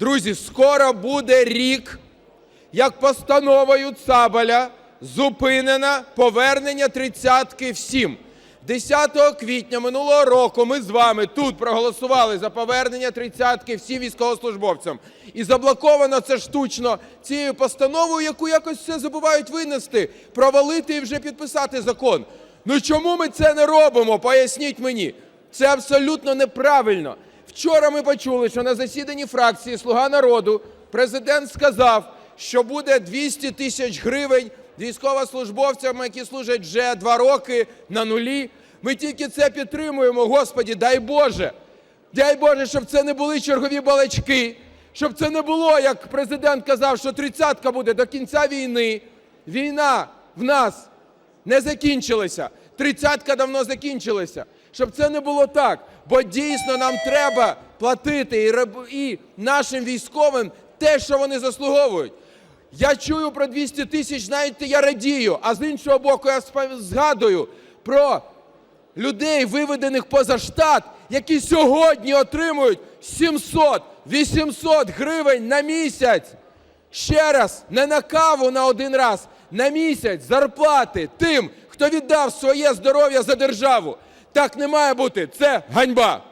Друзі, скоро буде рік, як постановою Цабаля зупинено повернення тридцятки всім. 10 квітня минулого року ми з вами тут проголосували за повернення тридцятки всім військовослужбовцям. І заблоковано це штучно цією постановою, яку якось все забувають винести, провалити і вже підписати закон. Ну чому ми це не робимо? Поясніть мені. Це абсолютно неправильно. Вчора ми почули, що на засіданні фракції Слуга народу президент сказав, що буде 200 тисяч гривень військовослужбовцям, які служать вже два роки на нулі. Ми тільки це підтримуємо. Господі, дай Боже. Дай Боже, щоб це не були чергові балачки, щоб це не було, як президент казав, що тридцятка буде до кінця війни. Війна в нас не закінчилася. Тридцятка давно закінчилася. Щоб це не було так. Бо дійсно нам треба платити і, нашим військовим те, що вони заслуговують. Я чую про 200 тисяч, знаєте, я радію, а з іншого боку, я згадую про людей, виведених поза штат, які сьогодні отримують 700-800 гривень на місяць. Ще раз, не на каву на один раз, на місяць зарплати тим, хто віддав своє здоров'я за державу. Так не має бути. Це ганьба.